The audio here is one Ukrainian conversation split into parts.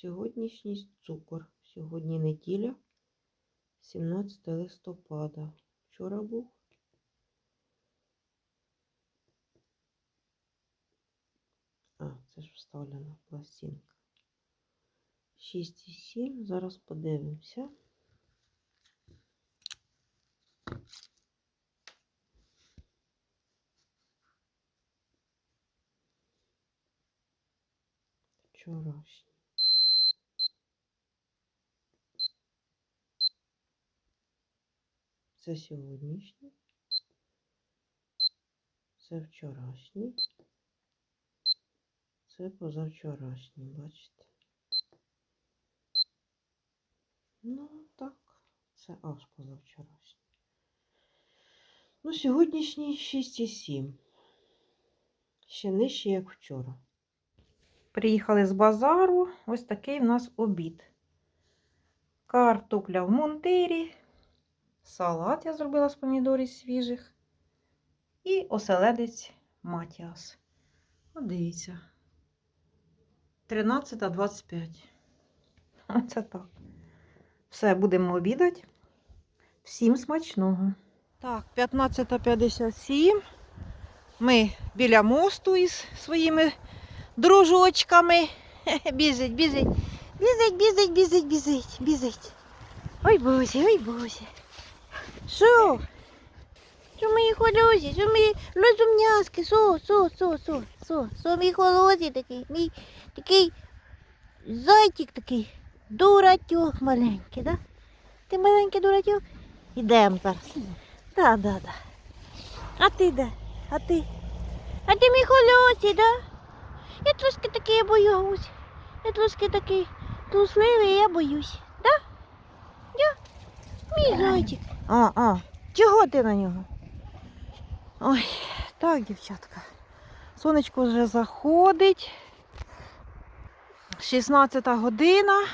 Сьогоднішній цукор. Сьогодні неділя, 17 листопада. Вчора був. А, це ж вставлена пластинка. 6,7. Зараз подивимося. Вчорашній. Це сьогоднішній. Це вчорашній. Це позавчорашній, бачите? Ну, так, це аж позавчорашній. Ну, сьогоднішній 6,7. Ще нижче, як вчора. Приїхали з базару. Ось такий в нас обід. Картопля в мундирі. Салат я зробила з помідорів свіжих. І оселедець Матіас. От дивіться. 13.25. Оце так. Все, будемо обідати. Всім смачного. Так, 15.57. Ми біля мосту із своїми дружочками. Біжить, біжить. Біжить, біжить, біжить, біжить, біжить. Ой, боже, ой, боже. Що? Що мої холосі, що мої розумняски, що, що, що, що, що, що мій холосі такий, мій такий зайчик такий, дурачок маленький, да? Ти маленький дурачок? Ідемо зараз. Да, да, да. А ти де? А ти? А ти мій холосі, да? Я трошки такий боюсь. Я трошки такий трусливий, я боюсь. Да? Я? Мій зайчик. А, а. Чого ти на нього? Ой, так, дівчатка. Сонечко вже заходить. 16 година.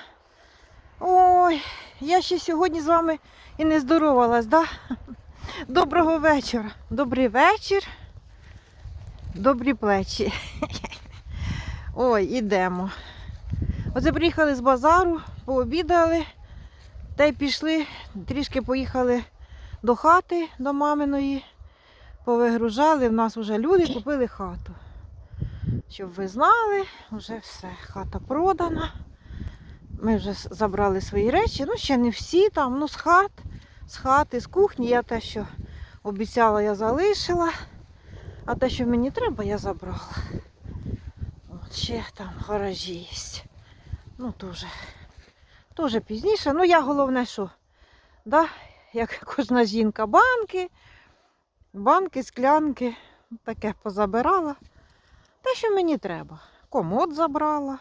Ой, я ще сьогодні з вами і не здоровалась, да? Доброго вечора. Добрий вечір. Добрі плечі. Ой, ідемо. Оце приїхали з базару, пообідали та й пішли, трішки поїхали до хати, до маминої, повигружали. В нас вже люди купили хату. Щоб ви знали, вже все, хата продана. Ми вже забрали свої речі. Ну, ще не всі там, ну з хат, з хати, з кухні. Я те, що обіцяла, я залишила. А те, що мені треба, я забрала. От ще там гаражі є. Ну, дуже, дуже пізніше. Ну, я головне, що, да, як кожна жінка, банки, банки, склянки, таке позабирала. Те, що мені треба. Комод забрала,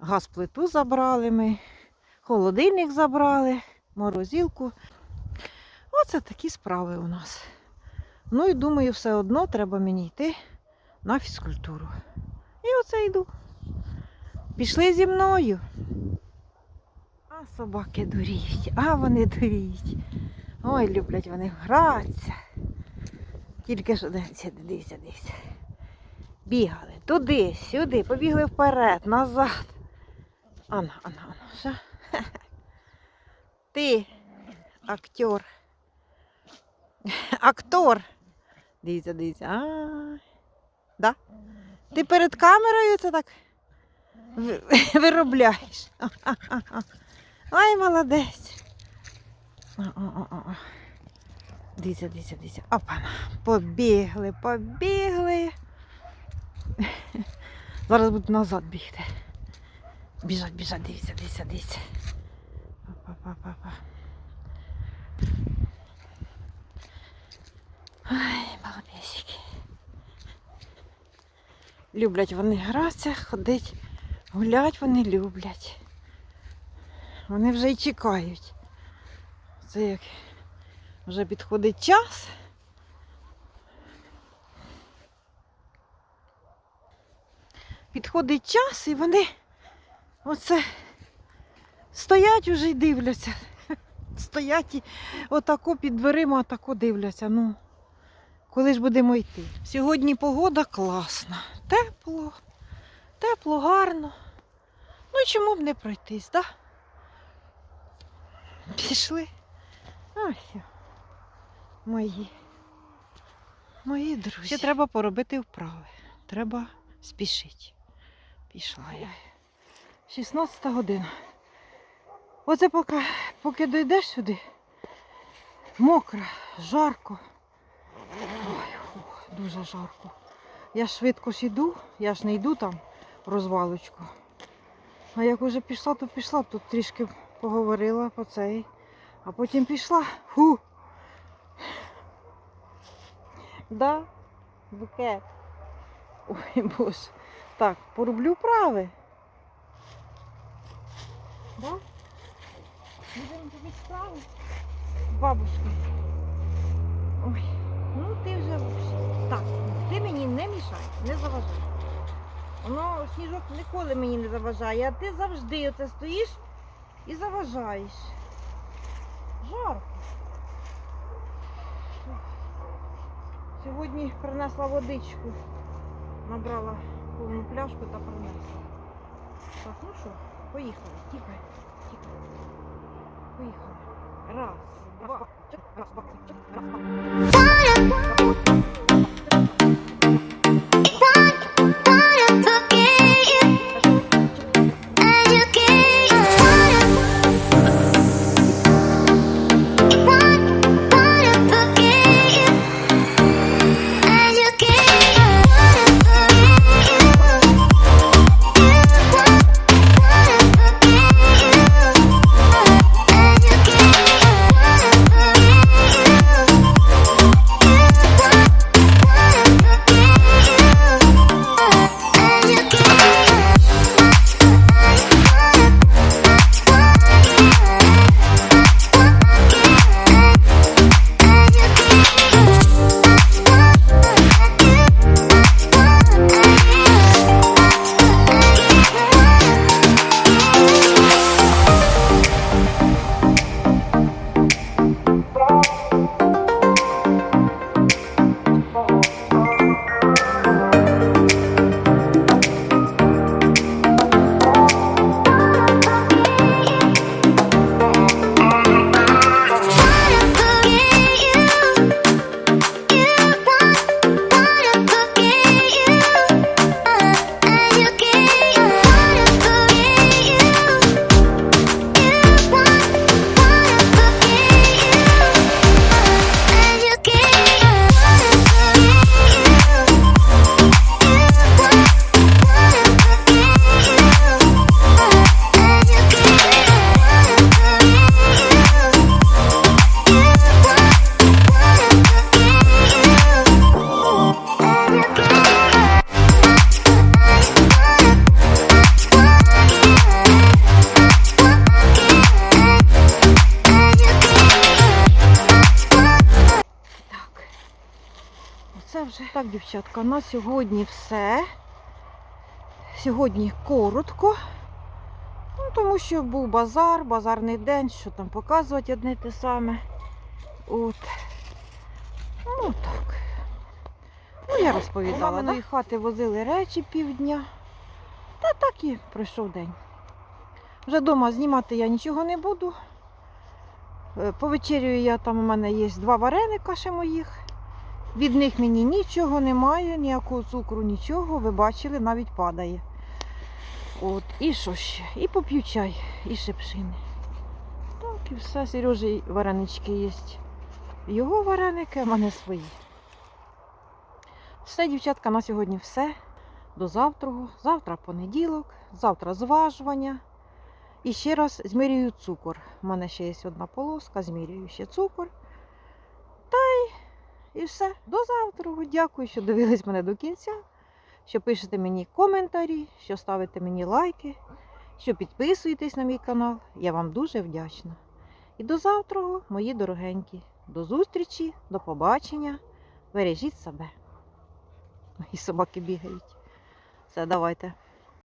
газплиту забрали ми, холодильник забрали, морозилку. Оце такі справи у нас. Ну і думаю, все одно треба мені йти на фізкультуру. І оце йду. Пішли зі мною. А собаки дуріють, а вони дуріють. Ой, люблять вони гратися. Тільки що дивіться, дивіться, дивіться. Бігали туди, сюди, побігли вперед, назад. Ана, ана, ана. Що? Ти актер. Актор. Дивіться, дивіться. А, да? Ти перед камерою це так ви- виробляєш. Ай, молодець. О, о, о, о. Дивіться, дивіться, дивіться. Опана. Побігли, побігли. Зараз буду назад бігти. Біжать, біжать, дивіться, дивіться, дивіться. Па-па-па-па. Ай, балбесики. Люблять вони гратися, ходить, гулять вони люблять. Вони вже й чекають. Це як вже підходить час. Підходить час і вони оце стоять уже й дивляться. Стоять і отако під дверима, отако дивляться. Ну, коли ж будемо йти? Сьогодні погода класна. Тепло, тепло, гарно. Ну чому б не пройтись, так? Пішли. Ось. Мої. Мої друзі. Ще треба поробити вправи. Треба спішити. Пішла я. 16 година. Оце поки, поки дійдеш сюди, мокро, жарко. Ой, фух, дуже жарко. Я швидко ж йду, я ж не йду там розвалочку. А як уже пішла, то пішла, тут трішки поговорила по цей, а потім пішла. Фу. Да, букет. Ой, боже. Так, пороблю вправи. Да? Будемо робити справи. З. Ой, ну ти вже. Так, ти мені не мішай, не заважай. Воно сніжок ніколи мені не заважає, а ти завжди оце стоїш і заважаєш. Жарко. Сьогодні принесла водичку. Набрала повну пляшку та принесла. Так, ну що, поїхали. Тікай, тікай. Поїхали. Раз, два, чик, раз, два, чик, раз, два. Так, дівчатка, на сьогодні все. Сьогодні коротко. Ну, тому що був базар, базарний день, що там показувати одне те саме. От. Ну так. Ну, я розповідала. До хати возили речі півдня. Та так і пройшов день. Вже вдома знімати я нічого не буду. Е, Повечерюю я там у мене є два вареника ще моїх. Від них мені нічого немає, ніякого цукру, нічого. Ви бачили, навіть падає. От, і що ще? І поп'ю чай, і шипшини. Так, і все. Сережі варенички є. Його вареники, а в мене свої. Все, дівчатка, на сьогодні все. До завтра. Завтра понеділок, завтра зважування. І ще раз змірюю цукор. У мене ще є одна полоска, змірюю ще цукор. Та й і все. До завтра. Дякую, що дивились мене до кінця, що пишете мені коментарі, що ставите мені лайки, що підписуєтесь на мій канал. Я вам дуже вдячна. І до завтра, мої дорогенькі. До зустрічі, до побачення. Бережіть себе. І собаки бігають. Все, давайте.